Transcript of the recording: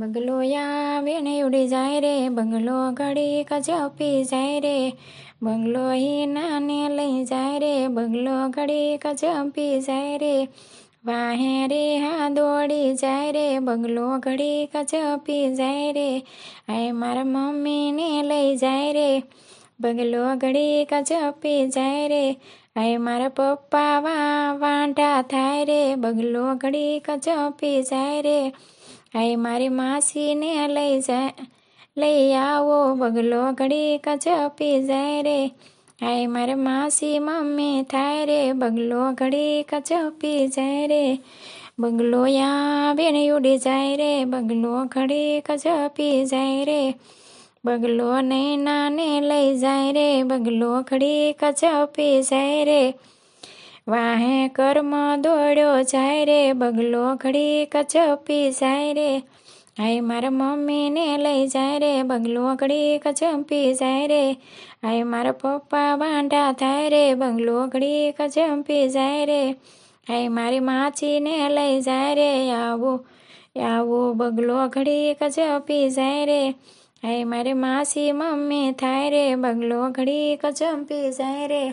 બંગલો આવીને ઉડી જાય રે બંગલો ઘડી કચપી જાય રે બંગલો નાને લઈ જાય રે બંગલો ઘડી કચપી જાય રે વાહે રે હા દોડી જાય રે બંગલો ઘડી કચપી જાય રે આય મારા મમ્મીને લઈ જાય રે બંગલો ઘડી કચપી જાય રે આય મારા પપ્પા વા વાંઢા થાય રે બંગલો ઘડી કચપી જાય રે आई मारी मासी ने लई जाए लई आओ बगलो घड़ी कचपी जाए रे आई मारे मासी मम्मी थाय रे बगलो घड़ी कचपी जाए रे बगलो या बेन उड़ी जाए रे बगलो घड़ी कचपी जाए रे बगलो नैना ने लई जाए रे बगलो घड़ी कचपी जाए रे વાહે કર્મ દોડ્યો જાય રે બગલો ઘડી કચપી જાય રે આય મારા મમ્મી ને લઈ જાય રે બગલો ઘડી કચપી જાય રે આય મારા પપ્પા બાંઢા થાય રે બગલો ઘડી કચપી જાય રે આય મારી માસી ને લઈ જાય રે આવો આવો બગલો ઘડી કચપી જાય રે આય મારી માસી મમ્મી થાય રે બગલો ઘડી કચપી જાય રે